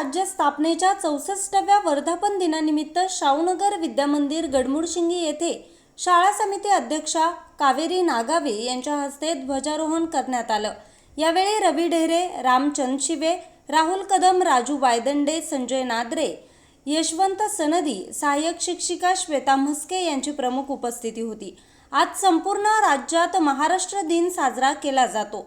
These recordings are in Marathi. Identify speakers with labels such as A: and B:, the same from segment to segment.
A: राज्य स्थापनेच्या चौसष्टव्या वर्धापन दिनानिमित्त शाहूनगर विद्यामंदिर गडमुडशिंगी येथे शाळा समिती अध्यक्षा कावेरी नागावे यांच्या हस्ते ध्वजारोहण करण्यात आलं. यावेळी रवी ढेरे रामचंद शिवे राहुल कदम राजू वायदंडे संजय नादरे यशवंत सनदी सहाय्यक शिक्षिका श्वेता म्हस्के यांची प्रमुख उपस्थिती होती. आज संपूर्ण राज्यात महाराष्ट्र दिन साजरा केला जातो.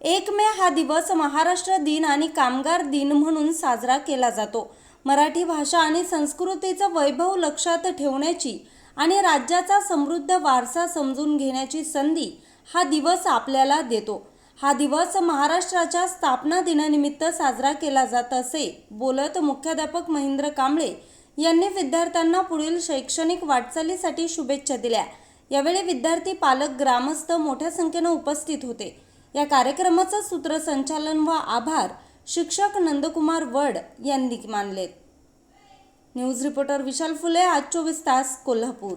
A: एक मे हा दिवस महाराष्ट्र दिन आणि कामगार दिन म्हणून साजरा केला जातो. मराठी भाषा आणि संस्कृतीचं वैभव लक्षात ठेवण्याची आणि राज्याचा समृद्ध वारसा समजून घेण्याची संधी हा दिवस आपल्याला देतो. हा दिवस महाराष्ट्राच्या स्थापना दिनानिमित्त साजरा केला जात असे बोलत मुख्याध्यापक महेंद्र कांबळे यांनी विद्यार्थ्यांना पुढील शैक्षणिक वाटचालीसाठी शुभेच्छा दिल्या. यावेळी विद्यार्थी पालक ग्रामस्थ मोठ्या संख्येनं उपस्थित होते. या कार्यक्रमाचं सूत्रसंचालन व आभार शिक्षक नंदकुमार वड यांनी मानलेत. न्यूज रिपोर्टर विशाल फुले आज चोवीस तास कोल्हापूर.